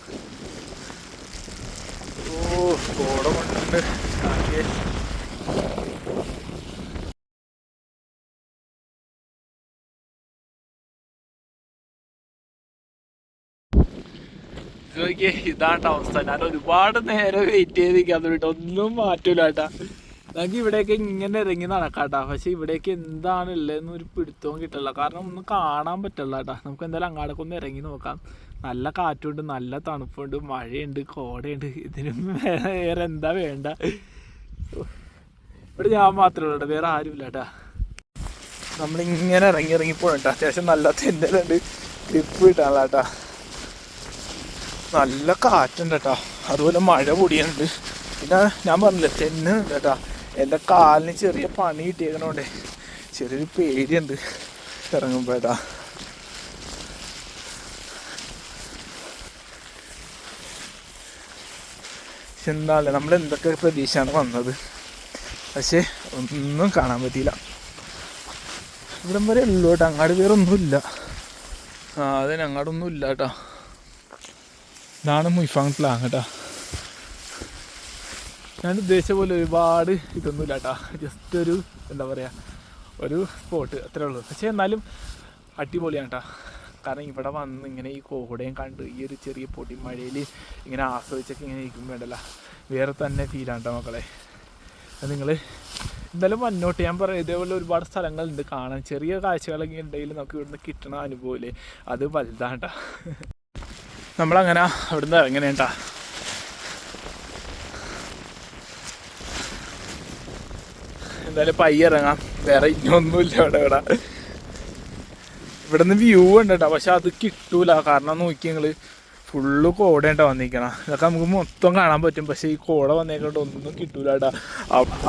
[SPEAKER 1] ഓ കോട കൊണ്ടുണ്ട് നോക്കിയേ അവസ്ഥ. ഞാൻ ഒരുപാട് നേരം വെയിറ്റ് ചെയ്ത് നിൽക്കാൻ ഒന്നും മാറ്റൂല നമുക്ക് ഇവിടെയൊക്കെ ഇങ്ങനെ ഇറങ്ങി നടക്കാട്ടാ. പക്ഷെ ഇവിടെയൊക്കെ എന്താണ് ഉള്ളതെന്ന് ഒരു പിടുത്തവും കിട്ടില്ല കാരണം ഒന്നും കാണാൻ പറ്റില്ല കേട്ടാ. നമുക്ക് എന്തായാലും അങ്ങാടൊക്കെ ഒന്ന് ഇറങ്ങി നോക്കാം. നല്ല കാറ്റുണ്ട് നല്ല തണുപ്പുണ്ട് മഴയുണ്ട് കോടയുണ്ട്. ഇതിനും വേറെ എന്താ വേണ്ട. ഇവിടെ ഞാൻ മാത്രമേ ഉള്ളൂ വേറെ ആരുമില്ല കേട്ടാ. നമ്മളിങ്ങനെ ഇറങ്ങി ഇറങ്ങി കേട്ടോ അത്യാവശ്യം നല്ല തെന്നലുണ്ട്. ഗ്രിപ്പ് കിട്ടാനുള്ള കേട്ടാ നല്ല കാറ്റുണ്ട് കേട്ടോ അതുപോലെ മഴ പൊടിയുണ്ട്. പിന്നെ ഞാൻ പറഞ്ഞില്ലേ തെന്നുണ്ട് കേട്ടോ എന്റെ കാലിന് ചെറിയ പണി കിട്ടിയേക്കണോണ്ടേ. ചെറിയൊരു പേടിയുണ്ട് ഇറങ്ങുമ്പോൾ കേട്ടോ എന്താല്ലേ നമ്മൾ എന്തൊക്കെ പ്രതീക്ഷയാണ് വന്നത്? പക്ഷേ ഒന്നും കാണാൻ പറ്റിയില്ല. ഇവിടം വരെ ഉള്ളു കേട്ടോ അങ്ങാട് വേറെ ഒന്നുമില്ല ആ അതെ അങ്ങാടൊന്നും ഇല്ല കേട്ടോ ഇതാണ് മുയ്ഫാങ് പ്ലാങ് കേട്ടോ. ഞാൻ ഉദ്ദേശിച്ച പോലെ ഒരുപാട് ഇതൊന്നുമില്ല കേട്ടോ. ജസ്റ്റ് ഒരു എന്താ പറയുക ഒരു സ്പോട്ട് അത്രേ ഉള്ളൂ. പക്ഷേ എന്നാലും അടിപൊളിയാണ് കേട്ടോ. കാരണം ഇവിടെ വന്ന് ഇങ്ങനെ ഈ കോടയും കണ്ട് ഈ ഒരു ചെറിയ പൊടി മഴയിൽ ഇങ്ങനെ ആസ്വദിച്ചൊക്കെ ഇങ്ങനെ ഇരിക്കും വേണ്ടല്ല വേറെ തന്നെ ഫീലാണ് കേട്ടോ മക്കളെ. നിങ്ങൾ എന്തായാലും മുന്നോട്ട് ഞാൻ പറയാം ഇതേപോലെ ഒരുപാട് സ്ഥലങ്ങളുണ്ട് കാണാൻ. ചെറിയ കാഴ്ചകളൊക്കെ ഉണ്ടെങ്കിൽ നമുക്ക് ഇവിടുന്ന് കിട്ടണ അനുഭവമില്ലേ അത് വലുതാണ് കേട്ടോ. നമ്മളങ്ങനെ അവിടുന്ന് ഇറങ്ങണേട്ടാ. എന്തായാലും പയ്യ ഇറങ്ങാം. വേറെ ഇനിയൊന്നുമില്ല ഇവിടെ ഇവിടെ. ഇവിടെ നിന്ന് വ്യൂ ഉണ്ട് കേട്ടോ പക്ഷെ അത് കിട്ടൂല. കാരണം നോക്കി ഞങ്ങൾ ഫുള്ള് കോടയുണ്ടാ വന്നിരിക്കണം ഇതൊക്കെ നമുക്ക് മൊത്തം കാണാൻ പറ്റും. പക്ഷെ ഈ കോട വന്നേക്കൊണ്ട് ഒന്നും കിട്ടൂല കേട്ടാ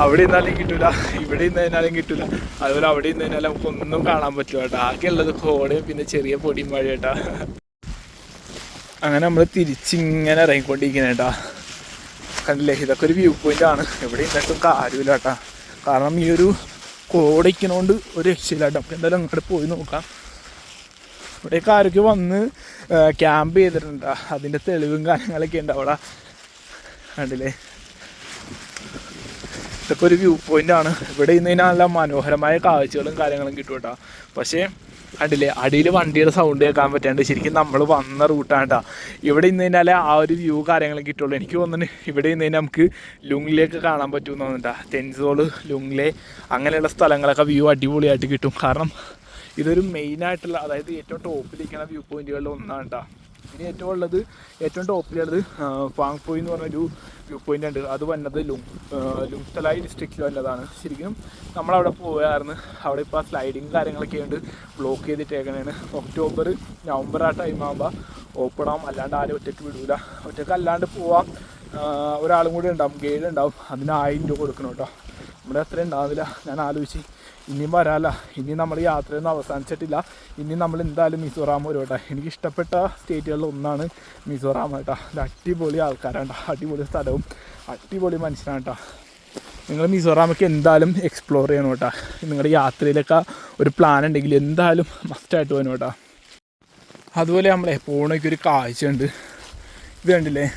[SPEAKER 1] അവിടെ ഇരുന്നാലും കിട്ടൂല. ഇവിടെ ഇരുന്നതിനാലും കിട്ടൂല. അതുപോലെ അവിടെ ഇരുന്നതിനാലും നമുക്ക് ഒന്നും കാണാൻ പറ്റില്ല കേട്ടോ ആകെ ഉള്ളത് കോടയും പിന്നെ ചെറിയ പൊടിയും മഴ കേട്ടാ അങ്ങനെ നമ്മൾ തിരിച്ചിങ്ങനെ ഇറങ്ങിക്കൊണ്ടിരിക്കുന്നത് കേട്ടാ കണ്ടില്ലേ? ഇതൊക്കെ ഒരു വ്യൂ പോയിന്റ് ആണ്. എവിടെ ഇന്നിട്ടും കാര്യമില്ല കേട്ടാ. കാരണം ഈ ഒരു കോടയ്ക്കണോണ്ട് ഒരു രക്ഷയില്ല കേട്ടോ നമുക്ക് എന്തായാലും അങ്ങോട്ട് പോയി നോക്കാം. ഇവിടെയൊക്കെ ആരൊക്കെ വന്ന് ക്യാമ്പ് ചെയ്തിട്ടുണ്ട്? അതിന്റെ തെളിവും കാര്യങ്ങളൊക്കെ ഉണ്ട് അവിടെ കണ്ടില്ലേ? ഇതൊക്കെ ഒരു വ്യൂ പോയിന്റ് ആണ്. ഇവിടെ ഇന്ന് നല്ല മനോഹരമായ കാഴ്ചകളും കാര്യങ്ങളും കിട്ടും കേട്ടോ. പക്ഷേ അടിയിലെ അടിയിൽ വണ്ടിയുടെ സൗണ്ട് കേൾക്കാൻ പറ്റാണ്ട് ശരിക്കും നമ്മൾ വന്ന റൂട്ടാണ് കേട്ടോ ഇവിടെ ഇന്ന് കഴിഞ്ഞാൽ ആ ഒരു വ്യൂ കാര്യങ്ങളും കിട്ടുള്ളൂ. എനിക്ക് തോന്നുന്നു ഇവിടെ ഇന്ന് കഴിഞ്ഞാൽ നമുക്ക് ലുങ്ലേക്ക് കാണാൻ പറ്റുമെന്ന് തോന്നുന്നുണ്ടോ തെൻസോൾ ലുങ്ലേ അങ്ങനെയുള്ള സ്ഥലങ്ങളൊക്കെ വ്യൂ അടിപൊളിയായിട്ട് കിട്ടും. കാരണം ഇതൊരു മെയിനായിട്ടുള്ള അതായത് ഏറ്റവും ടോപ്പിലിരിക്കുന്ന വ്യൂ പോയിന്റുകളിൽ ഒന്നാണ് കേട്ടോ ഇനി ഏറ്റവും ഉള്ളത് ഏറ്റവും ടോപ്പിലുള്ളത് ഫാങ് പോയി എന്ന് പറഞ്ഞൊരു വ്യൂ പോയിന്റ് ഉണ്ട്. അത് വന്നത് ലും ലുങ്തലായി ഡിസ്ട്രിക്റ്റിൽ വന്നതാണ്. ശരിക്കും നമ്മളവിടെ പോയായിരുന്നു അവിടെ ഇപ്പോൾ സ്ലൈഡിങ് കാര്യങ്ങളൊക്കെ ഉണ്ട്. ബ്ലോക്ക് ചെയ്തിട്ടേക്കണേണ്. ഒക്ടോബർ നവംബർ ആ ടൈം ആകുമ്പോൾ ഓപ്പൺ ആവും. അല്ലാണ്ട് ആരും ഒറ്റയ്ക്ക് വിടൂല. ഒറ്റയ്ക്ക് അല്ലാണ്ട് പോവാം ഒരാളും കൂടി ഉണ്ടാവും. ഗൈഡ് ഉണ്ടാവും. അതിന് ആയിരം രൂപ കൊടുക്കണം കേട്ടോ. നമ്മുടെ അത്ര ഉണ്ടാവില്ല ഞാൻ ആലോചിച്ച് ഇനിയും വരാല്ല. ഇനി നമ്മൾ യാത്രയൊന്നും അവസാനിച്ചിട്ടില്ല. ഇനി നമ്മൾ എന്തായാലും മിസോറാം വരും കേട്ടോ എനിക്ക് ഇഷ്ടപ്പെട്ട സ്റ്റേറ്റുകളിൽ ഒന്നാണ് മിസോറാം കേട്ടോ. അത് അടിപൊളി ആൾക്കാരാണ് അടിപൊളി സ്ഥലവും അടിപൊളി മനുഷ്യനാണ് കേട്ടോ. നിങ്ങൾ മിസോറാമൊക്കെ എന്തായാലും എക്സ്പ്ലോർ ചെയ്യണം കേട്ടോ. നിങ്ങളുടെ യാത്രയിലൊക്കെ ഒരു പ്ലാൻ ഉണ്ടെങ്കിൽ എന്തായാലും മസ്റ്റായിട്ട് പോകണം കേട്ടോ. അതുപോലെ നമ്മളെ പോണയ്ക്ക് ഒരു കാഴ്ചയുണ്ട്. ഇത് കണ്ടില്ലേ?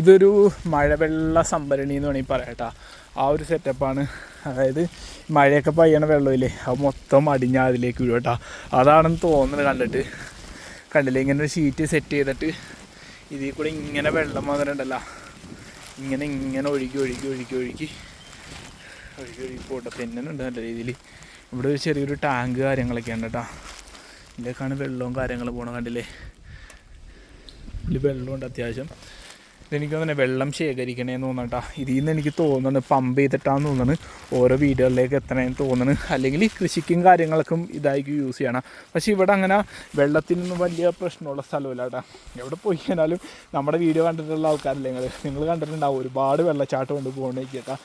[SPEAKER 1] ഇതൊരു മഴവെള്ള സംഭരണി എന്ന് വേണമെങ്കിൽ പറയാം കേട്ടോ. ആ ഒരു സെറ്റപ്പാണ് അതായത് മഴയൊക്കെ പെയ്യണ വെള്ളമില്ലേ അത് മൊത്തം അടിഞ്ഞ അതിലേക്ക് വീഴും കേട്ടോ. അതാണെന്ന് തോന്നുന്നത് കണ്ടിട്ട്. കണ്ടില്ലേ? ഇങ്ങനെ ഒരു ഷീറ്റ് സെറ്റ് ചെയ്തിട്ട് ഇതിൽ കൂടെ ഇങ്ങനെ വെള്ളം വന്നിട്ടുണ്ടല്ലോ. ഇങ്ങനെ ഇങ്ങനെ ഒഴുകി ഒഴുകി ഒഴുകി ഒഴുകി. ഒഴുകി ഒഴുകി പോട്ടെ. തെന്നുന്നുണ്ട് നല്ല രീതിയിൽ. ഇവിടെ ഒരു ചെറിയൊരു ടാങ്ക് കാര്യങ്ങളൊക്കെ ഉണ്ട് കേട്ടോ. ഇതിലേക്കാണ് വെള്ളവും കാര്യങ്ങളും പോകണം കണ്ടില്ലേ? ഇതിൽ വെള്ളമുണ്ട് അത്യാവശ്യം. ഇതെനിക്ക് തന്നെ വെള്ളം ശേഖരിക്കണേന്ന് തോന്നട്ടാ ഇതിൽ നിന്ന് എനിക്ക് തോന്നുന്നു പമ്പ് ചെയ്തിട്ടാന്ന് തോന്നുന്നു ഓരോ വീടുകളിലേക്ക് എത്തണേന്ന് തോന്നുന്നു അല്ലെങ്കിൽ കൃഷിക്കും കാര്യങ്ങൾക്കും ഇതായിരിക്കും യൂസ് ചെയ്യണം. പക്ഷെ ഇവിടെ അങ്ങനെ വെള്ളത്തിനൊന്നും വലിയ പ്രശ്നമുള്ള സ്ഥലമില്ല കേട്ടാ എവിടെ പോയി കഴിഞ്ഞാലും നമ്മുടെ വീഡിയോ കണ്ടിട്ടുള്ള ആൾക്കാരല്ലേ നിങ്ങൾ നിങ്ങൾ കണ്ടിട്ടുണ്ടാവും ഒരുപാട് വെള്ളച്ചാട്ടം കൊണ്ട് പോകണേക്കാ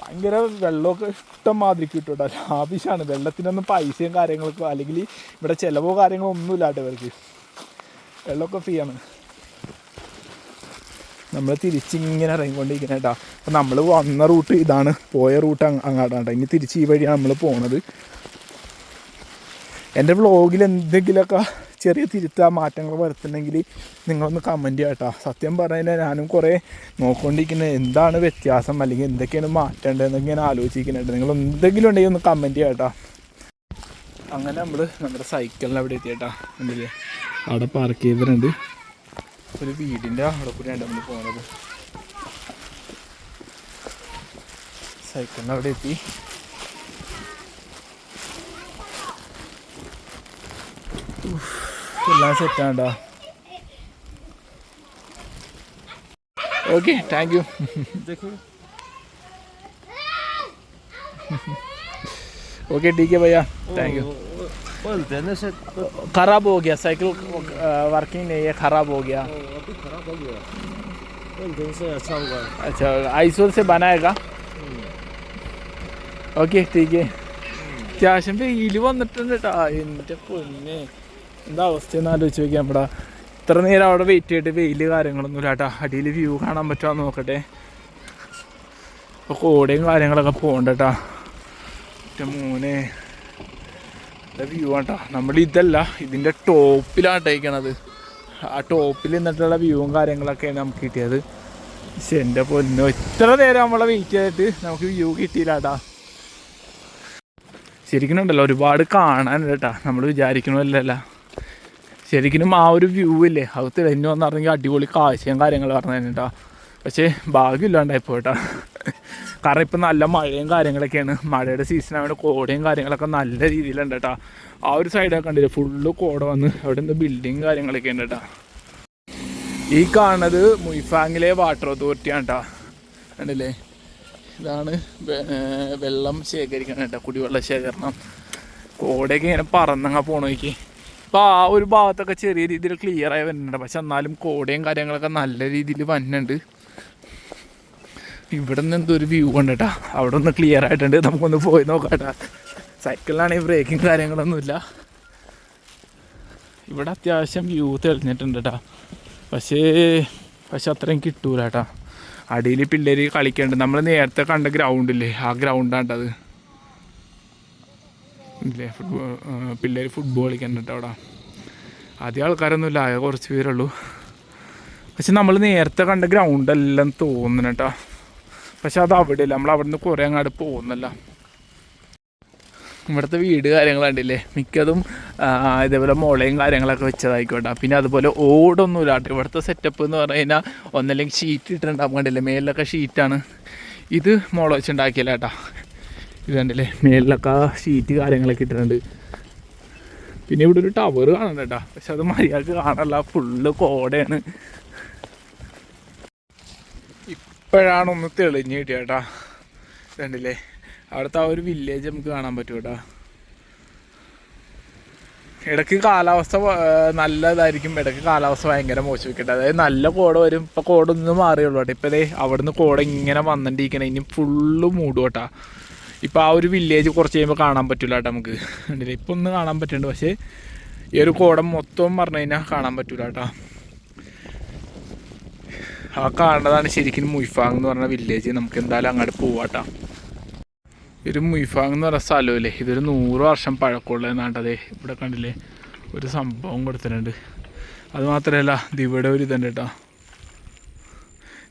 [SPEAKER 1] ഭയങ്കര വെള്ളമൊക്കെ ഇഷ്ടം മാതിരി കിട്ടും കേട്ടോ ലാഭിഷാണ് വെള്ളത്തിനൊന്നും പൈസയും കാര്യങ്ങൾക്കോ അല്ലെങ്കിൽ ഇവിടെ ചിലവോ കാര്യങ്ങളോ ഒന്നുമില്ല കേട്ടോ ഇവർക്ക്. വെള്ളമൊക്കെ ഫ്രീ ആണ്. നമ്മൾ തിരിച്ചിങ്ങനെ ഇറങ്ങിക്കൊണ്ടിരിക്കുന്നത് കേട്ടോ അപ്പം നമ്മൾ വന്ന റൂട്ട് ഇതാണ്. പോയ റൂട്ട് അങ്ങോട്ടാണ് ഇനി തിരിച്ച് ഈ വഴിയാണ് നമ്മൾ പോണത്. എന്റെ വ്ളോഗിൽ എന്തെങ്കിലുമൊക്കെ ചെറിയ തിരുത്ത മാറ്റങ്ങൾ വരുത്തുന്നെങ്കിൽ നിങ്ങളൊന്ന് കമന്റ് ചെയ്യാം കേട്ടോ സത്യം പറഞ്ഞാൽ ഞാനും കുറേ നോക്കിക്കൊണ്ടിരിക്കുന്നത് എന്താണ് വ്യത്യാസം? അല്ലെങ്കിൽ എന്തൊക്കെയാണ് മാറ്റേണ്ടതെന്നൊക്കെ ഞാൻ ആലോചിക്കുന്നുണ്ട് നിങ്ങൾ എന്തെങ്കിലും ഉണ്ടെങ്കിൽ ഒന്ന് കമന്റ് ചെയ്യാം കേട്ടോ അങ്ങനെ നമ്മൾ നമ്മുടെ സൈക്കിളിന് അവിടെ എത്തിയേട്ടാ കണ്ടില്ലേ? അവിടെ പാർക്ക് ചെയ്തിട്ടുണ്ട്. ഒരു വീടിന്റെ അവിടെ കൂടി രണ്ട് മണി പോകുന്നത് സൈക്കിളിന് അവിടെ എത്തി. എല്ലാം സെറ്റാണ്ടാ okay thank you okay
[SPEAKER 3] T K ഭയ്യ thank you
[SPEAKER 1] खराब हो गया साइकिल वर्किंग नहीं है खराब हो गया
[SPEAKER 3] अभी खराब हो गया बोलते हैं से अच्छा होगा
[SPEAKER 1] अच्छा आइसोल से बनाएगा ഓക്കെ ടീക്ക് അത്യാവശ്യം വെയിൽ വന്നിട്ടുണ്ട് കേട്ടോ എൻ്റെ പൊന്നെ എന്താ അവസ്ഥയെന്ന് ആലോചിച്ച് നോക്കിയാൽ നമ്മുടെ ഇത്ര നേരം അവിടെ വെയിറ്റ് ചെയ്തിട്ട് വെയിൽ കാര്യങ്ങളൊന്നും ഇല്ല കേട്ടോ അടിയിൽ വ്യൂ കാണാൻ പറ്റുമോ നോക്കട്ടെ ഇപ്പോൾ കോടയും കാര്യങ്ങളൊക്കെ പോകണ്ട കേട്ടോ എൻ്റെ മോനെ വ്യൂ ആട്ടോ നമ്മൾ ഇതല്ല ഇതിന്റെ ടോപ്പിലാട്ടേക്കണത് ആ ടോപ്പിൽ നിന്നിട്ടുള്ള വ്യൂവും കാര്യങ്ങളൊക്കെയാണ് നമുക്ക് കിട്ടിയത്. പക്ഷെ എന്റെ പൊന്നോ ഇത്ര നേരം നമ്മളെ വെയിറ്റ് ചെയ്തിട്ട് നമുക്ക് വ്യൂ കിട്ടിയില്ല കേട്ടാ ശരിക്കും ഉണ്ടല്ലോ ഒരുപാട് കാണാനുണ്ട് കേട്ടാ നമ്മൾ വിചാരിക്കണമല്ലല്ല ശരിക്കും ആ ഒരു വ്യൂ ഇല്ലേ? അത് തെളിഞ്ഞു വന്നിറങ്ങി അടിപൊളി കാഴ്ചയും കാര്യങ്ങളും പറഞ്ഞു കേട്ടാ പക്ഷേ ഭാഗ്യമില്ലാണ്ടായിപ്പോ കേട്ടാ കാരണം ഇപ്പം നല്ല മഴയും കാര്യങ്ങളൊക്കെയാണ്. മഴയുടെ സീസൺ ആയതുകൊണ്ട് കോടയും കാര്യങ്ങളൊക്കെ നല്ല രീതിയിലുണ്ട് കേട്ടോ ആ ഒരു സൈഡൊക്കെ കണ്ടില്ല? ഫുള്ള് കോട വന്ന് അവിടെ നിന്ന് ബിൽഡിങ് കാര്യങ്ങളൊക്കെ ഉണ്ട് കേട്ടോ ഈ കാണുന്നത് മുയ്ഫാങ്ങിലെ വാട്ടർ അതോറിറ്റിയാണ് കേട്ടോ കണ്ടില്ലേ? ഇതാണ് വെള്ളം ശേഖരിക്കണം കേട്ടോ കുടിവെള്ള ശേഖരണം. കോടയൊക്കെ ഇങ്ങനെ പറന്നങ്ങ പോണോക്ക് ഇപ്പോൾ ആ ഒരു ഭാഗത്തൊക്കെ ചെറിയ രീതിയിൽ ക്ലിയർ ആയി വരുന്നുണ്ട് പക്ഷെ എന്നാലും കോടയും കാര്യങ്ങളൊക്കെ നല്ല രീതിയിൽ വന്നുണ്ട് ഇവിടെ നിന്ന് എന്തോ ഒരു വ്യൂ ഉണ്ട് കേട്ടോ അവിടെ ഒന്ന് ക്ലിയർ ആയിട്ടുണ്ട്. നമുക്കൊന്ന് പോയി നോക്കാം കേട്ടോ സൈക്കിളിലാണെങ്കിൽ ബ്രേക്കിങ് കാര്യങ്ങളൊന്നുമില്ല. ഇവിടെ അത്യാവശ്യം വ്യൂ തെളിഞ്ഞിട്ടുണ്ട് കേട്ടോ പക്ഷേ പക്ഷെ അത്രയും കിട്ടൂല കേട്ടോ അടിയിൽ പിള്ളേർ കളിക്കുന്നുണ്ട് നമ്മൾ നേരത്തെ കണ്ട ഗ്രൗണ്ടില്ലേ ആ ഗ്രൗണ്ടാണ്ടത് ഇല്ലേ? ഫുട്ബോൾ പിള്ളേർ ഫുട്ബോൾ കളിക്കുന്നുണ്ട് അവിടെ. ആദ്യം ആൾക്കാരൊന്നുമില്ല. ആകെ കുറച്ച് പേരുള്ളൂ പക്ഷെ നമ്മൾ നേരത്തെ കണ്ട ഗ്രൗണ്ടെല്ലാം തോന്നണം കേട്ടോ പക്ഷെ അത് അവിടെ ഇല്ല നമ്മൾ അവിടെ നിന്ന് കുറേ അങ്ങോട്ട് പോകുന്നല്ല. ഇവിടുത്തെ വീട് കാര്യങ്ങൾ കണ്ടില്ലേ? മിക്കതും ഇതേപോലെ മുളയും കാര്യങ്ങളൊക്കെ വെച്ചതായിക്കോട്ടെ. പിന്നെ അതുപോലെ ഓടൊന്നുമില്ല കേട്ടോ. ഇവിടുത്തെ സെറ്റപ്പ് എന്ന് പറഞ്ഞു കഴിഞ്ഞാൽ ഒന്നല്ലെങ്കിൽ ഷീറ്റ് ഇട്ടിട്ടുണ്ടാകും കണ്ടില്ലേ? മേലിലൊക്കെ ഷീറ്റാണ് ഇത് മുള വെച്ചുണ്ടാക്കിയല്ല കേട്ടോ? ഇത് കണ്ടില്ലേ? മേലിലൊക്കെ ഷീറ്റ് കാര്യങ്ങളൊക്കെ ഇട്ടിട്ടുണ്ട്. പിന്നെ ഇവിടെ ഒരു ടവർ കാണുന്നുണ്ട് കേട്ടോ. പക്ഷെ അത് മര്യാദയ്ക്ക് കാണല്ല ഫുള്ള് കോടയാണ്. ഇപ്പോഴാണ് ഒന്ന് തെളിഞ്ഞ് കിട്ടിയ കേട്ടാ കണ്ടില്ലേ? അവിടുത്തെ ആ ഒരു വില്ലേജ് നമുക്ക് കാണാൻ പറ്റും കേട്ടാ ഇടയ്ക്ക് കാലാവസ്ഥ നല്ലതായിരിക്കും. ഇടയ്ക്ക് കാലാവസ്ഥ ഭയങ്കര മോശമാക്കിയിട്ട് അതായത് നല്ല കോട വരും. ഇപ്പം കോട ഒന്ന് മാറിയുള്ളൂ കേട്ടോ. ഇപ്പം ദേ അവിടുന്ന് കോട ഇങ്ങനെ വന്നിട്ടിരിക്കണം. ഇനി ഫുള്ള് മൂടും കേട്ടാ. ഇപ്പം ആ ഒരു വില്ലേജ് കുറച്ച് കഴിയുമ്പോൾ കാണാൻ പറ്റില്ല കേട്ടോ നമുക്ക്. കണ്ടില്ലേ? ഇപ്പം ഒന്ന് കാണാൻ പറ്റുന്നുണ്ട് പക്ഷേ ഈ ഒരു കോടം മൊത്തം പറഞ്ഞു കഴിഞ്ഞാൽ കാണാൻ പറ്റൂല കേട്ടോ. ആ കാണുന്നതാണ് ശരിക്കും മുയ്ഫാങ് എന്ന് പറഞ്ഞ വില്ലേജ് നമുക്ക് എന്തായാലും അങ്ങോട്ട് പോവാട്ടാ. ഒരു മുയ്ഫാങ് എന്ന് പറഞ്ഞ സ്ഥലമില്ലേ? ഇതൊരു നൂറ് വർഷം പഴക്കമുള്ളതെന്നാണ്ട് അതെ ഇവിടെ കണ്ടില്ലേ? ഒരു സംഭവം കൊടുത്തിട്ടുണ്ട്. അത് മാത്രമല്ല ഇവിടെ ഒരു ഇതുണ്ട് കേട്ടോ.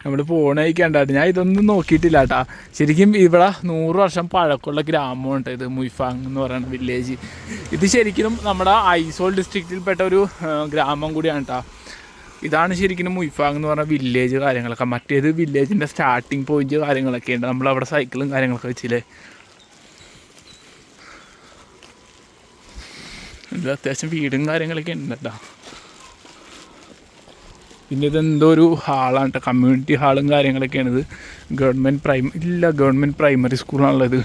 [SPEAKER 1] നമ്മൾ പോണേക്കാണ്ടായിട്ട് ഞാൻ ഇതൊന്നും നോക്കിയിട്ടില്ല കേട്ടാ. ശരിക്കും ഇവിടെ നൂറ് വർഷം പഴക്കമുള്ള ഗ്രാമമുണ്ട് ഇത് മുയ്ഫാങ് എന്ന് പറയുന്ന വില്ലേജ് ഇത് ശരിക്കും നമ്മുടെ ഐസോൾ ഡിസ്ട്രിക്റ്റിൽപ്പെട്ട ഒരു ഗ്രാമം കൂടിയാണ് കേട്ടോ. ഇതാണ് ശരിക്കും മുയ്ഫാങ് എന്ന് പറഞ്ഞ വില്ലേജ് കാര്യങ്ങളൊക്കെ. മറ്റേത് വില്ലേജിന്റെ സ്റ്റാർട്ടിങ് പോയിന്റ് കാര്യങ്ങളൊക്കെ ഉണ്ട്. നമ്മളവിടെ സൈക്കിളും കാര്യങ്ങളൊക്കെ വെച്ചില്ലേ? ഇതിൽ അത്യാവശ്യം വീടും കാര്യങ്ങളൊക്കെ ഉണ്ട് കേട്ടോ. പിന്നെ ഇതെന്തോ ഒരു ഹാളാണ് കേട്ടോ. കമ്മ്യൂണിറ്റി ഹാളും കാര്യങ്ങളൊക്കെയാണ് ഇത്. ഗവൺമെന്റ് പ്രൈം ഇല്ല ഗവൺമെന്റ് പ്രൈമറി സ്കൂളാണുള്ളത്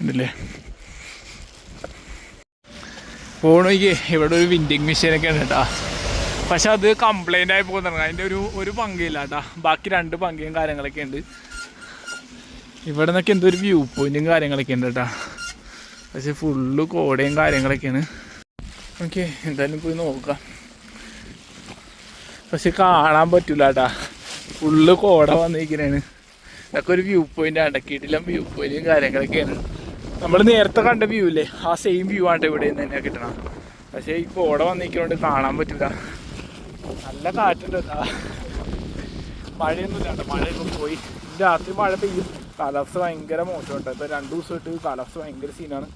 [SPEAKER 1] ഉണ്ടല്ലേ? പോണോയ്ക്ക് ഇവിടെ ഒരു വിൻഡിങ് മെഷീനൊക്കെ ഉണ്ട് കേട്ടോ. പക്ഷെ അത് കംപ്ലൈന്റ് ആയി പോകുന്നുണ്ട്. അതിന്റെ ഒരു ഒരു പങ്കില്ല കേട്ടോ. ബാക്കി രണ്ട് പങ്കയും കാര്യങ്ങളൊക്കെ ഉണ്ട്. ഇവിടെ നിന്നൊക്കെ എന്തോ ഒരു വ്യൂ പോയിന്റും കാര്യങ്ങളൊക്കെ ഉണ്ട് കേട്ടോ. പക്ഷെ ഫുള്ള് കോടയും കാര്യങ്ങളൊക്കെയാണ്. ഓക്കെ എന്തായാലും പോയി നോക്കാം. പക്ഷെ കാണാൻ പറ്റൂല കേട്ടാ. ഫുള്ള് കോട വന്നിരിക്കണേണ്. ഇതൊക്കെ ഒരു വ്യൂ പോയിന്റ് അടക്കിയിട്ടില്ല വ്യൂ പോയിന്റും കാര്യങ്ങളൊക്കെയാണ്. നമ്മൾ നേരത്തെ കണ്ട വ്യൂ ഇല്ലേ? ആ സെയിം വ്യൂ ആണ് ഇവിടെ നിന്ന് തന്നെ കിട്ടണം പക്ഷേ ഈ കോട വന്നിരിക്കുന്നതുകൊണ്ട് കാണാൻ പറ്റൂല. നല്ല കാറ്റുണ്ട് മഴയൊന്നുമില്ലാണ്ട് മഴയൊന്നും പോയി. രാത്രി മഴ പെയ്യും. കാലാവസ്ഥ ഭയങ്കര മോശമുണ്ട് ഇപ്പൊ രണ്ട് ദിവസമായിട്ട് കാലാവസ്ഥ ഭയങ്കര സീനാണ്